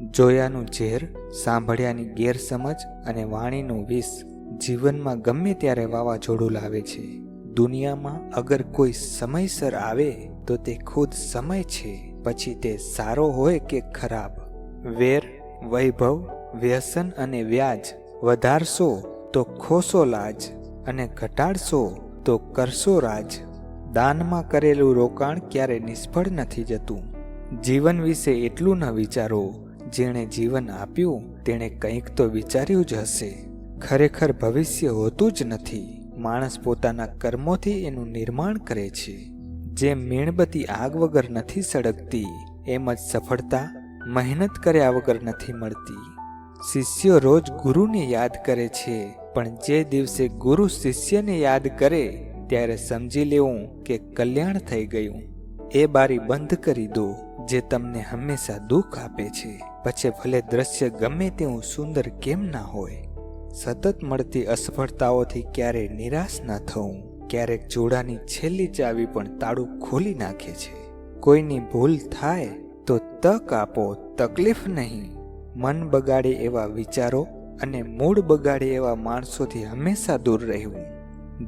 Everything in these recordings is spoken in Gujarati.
જોયાનું ઝેર, સાંભળ્યાની ગેરસમજ અને વાણીનું વિષ જીવનમાં ગમે ત્યારે વાવાઝોડું લાવે છે. દુનિયામાં અગર કોઈ સમયસર આવે તો તે ખુદ સમય છે, પછી તે સારો હોય કે ખરાબ? વેર, વૈભવ, વ્યસન અને વ્યાજ વધારશો તો ખોશો લાજ અને ઘટાડશો તો કરશો રાજ. દાનમાં કરેલું રોકાણ ક્યારે નિષ્ફળ નથી જતું. જીવન વિશે એટલું ન વિચારો. જેણે જીવન આપ્યું, તેણે કંઈક તો વિચાર્યું જ હશે. ખરેખર ભવિષ્ય હોતું જ નથી. માણસ પોતાના કર્મોથી એનું નિર્માણ કરે છે. જેમ મીણબત્તી આગ વગર નથી સળગતી, એમ જ સફળતા, મહેનત કર્યા વગર નથી મળતી. શિષ્યો રોજ ગુરુને યાદ કરે છે, પણ જે દિવસે ગુરુ શિષ્યને યાદ કરે, ત્યારે સમજી લેવું કે કલ્યાણ થઈ ગયું. એ બારી બંધ કરી દો. જે તમને હંમેશા દુઃખ આપે છે. પછી ભલે દ્રશ્ય ગમે તેવું સુંદર કેમ ના હોય, સતત મળતી અસફળતાઓથી ક્યારેય નિરાશ ન થવું, ક્યારેક જોડાની છેલ્લી ચાવી પણ તાળું ખોલી નાખે છે. કોઈની ભૂલ થાય તો તક આપો, તકલીફ નહીં. મન બગાડે એવા વિચારો અને મૂડ બગાડે એવા માણસોથી હંમેશા દૂર રહેવું.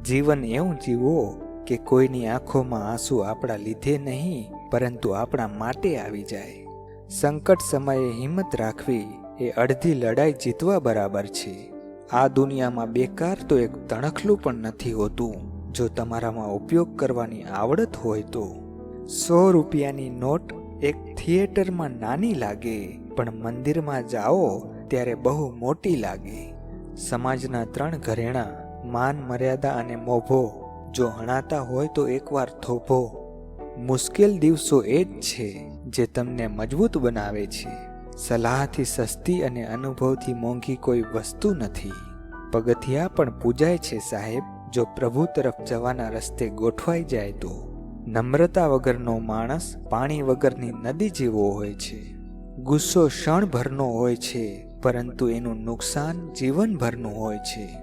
જીવન એવું જીવો કે કોઈની આંખોમાં આંસુ આપણા લીધે નહીં પરંતુ આપણા માટે આવી જાય. સંકટ સમયે હિંમત રાખવી એ અડધી લડાઈ જીતવા બરાબર છે. આ દુનિયામાં બેકાર તો એક તણખલું પણ નથી હોતું. જો તમારામાં ઉપયોગ કરવાની આવડત હોય તો. સો રૂપિયાની નોટ એક થિયેટરમાં નાની લાગે, પણ મંદિરમાં જાઓ ત્યારે બહુ મોટી લાગે. સમાજના ત્રણ ઘરેણા, માન મર્યાદા અને મોભો. જો હણાતા હોય તો એકવાર થોભો. મુશ્કેલ દિવસો એ જ છે જે તમને મજબૂત બનાવે છે. સલાહથી સસ્તી અને અનુભવથી મોંઘી કોઈ વસ્તુ નથી. પગથિયા પણ પૂજાય છે સાહેબ. જો પ્રભુ તરફ જવાના રસ્તે ગોઠવાઈ જાય તો. નમ્રતા વગરનો માણસ પાણી વગરની નદી જેવો હોય છે. ગુસ્સો ક્ષણભરનો હોય છે, પરંતુ એનું નુકસાન જીવનભરનું હોય છે.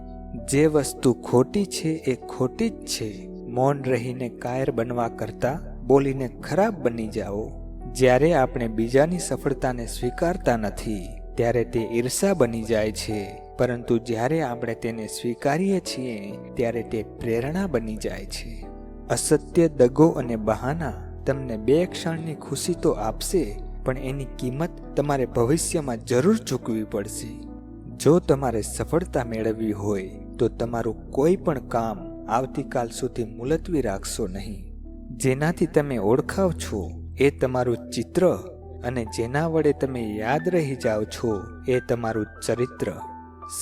જે વસ્તુ ખોટી છે એ ખોટી જ છે. મૌન રહીને કાયર બનવા કરતાં બોલીને ખરાબ બની જાઓ. જ્યારે આપણે બીજાની સફળતાને સ્વીકારતા નથી, ત્યારે તે ઈર્ષા બની જાય છે. પરંતુ જ્યારે આપણે તેને સ્વીકારીએ છીએ, ત્યારે તે પ્રેરણા બની જાય છે. અસત્ય, દગો અને બહાના તમને બે ક્ષણની ખુશી તો આપશે, પણ એની કિંમત તમારે ભવિષ્યમાં જરૂર ચૂકવી પડશે. જો તમારે સફળતા મેળવવી હોય, તો તમારું કોઈ પણ કામ આવતીકાલ સુધી મુલતવી રાખશો નહીં. જેનાથી તમે ઓળખાવ છો, એ તમારું ચિત્ર અને જેના વડે તમે યાદ રહી જાઓ છો, એ તમારું ચરિત્ર.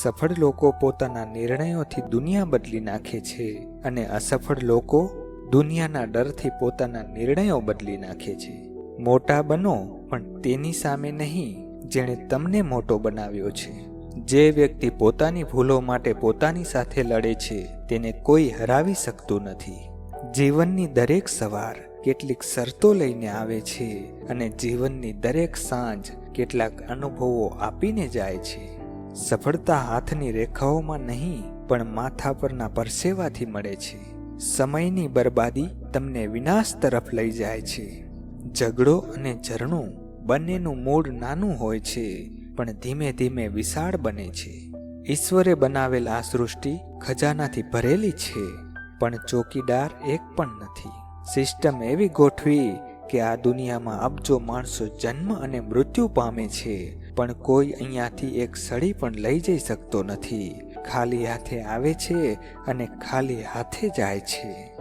સફળ લોકો પોતાના નિર્ણયોથી દુનિયા બદલી નાખે છે અને અસફળ લોકો દુનિયાના ડરથી પોતાના નિર્ણયો બદલી નાખે છે. મોટા બનો, પણ તેની સામે નહીં, જેણે તમને મોટો બનાવ્યો છે. જે વ્યક્તિ પોતાની ભૂલો માટે પોતાની સાથે લડે છે, તેને કોઈ હરાવી શકતું નથી. જીવનની દરેક સવાર કેટલીક શરતો લઈને આવે છે અને જીવનની દરેક સાંજ કેટલાક અનુભવો આપીને જાય છે. સફળતા હાથની રેખાઓમાં નહીં, પણ માથા પરના પરસેવાથી મળે છે. સમયની બરબાદી તમને વિનાશ તરફ લઈ જાય છે. ઝઘડો અને ઝરણું બંનેનું મૂળ નાનું હોય છે, પણ ધીમે ધીમે વિશાળ બને છે. ઈશ્વરે બનાવેલ આ સૃષ્ટિ ખજાનાથી ભરેલી છે. પણ ચોકીદાર એક પણ નથી. સિસ્ટમ એવી ગોઠવી કે આ દુનિયામાં અબજો માણસો જન્મ અને મૃત્યુ પામે છે, પણ કોઈ અહીંયાથી એક સળી પણ લઈ જઈ શકતો નથી. ખાલી હાથે આવે છે અને ખાલી હાથે જાય છે.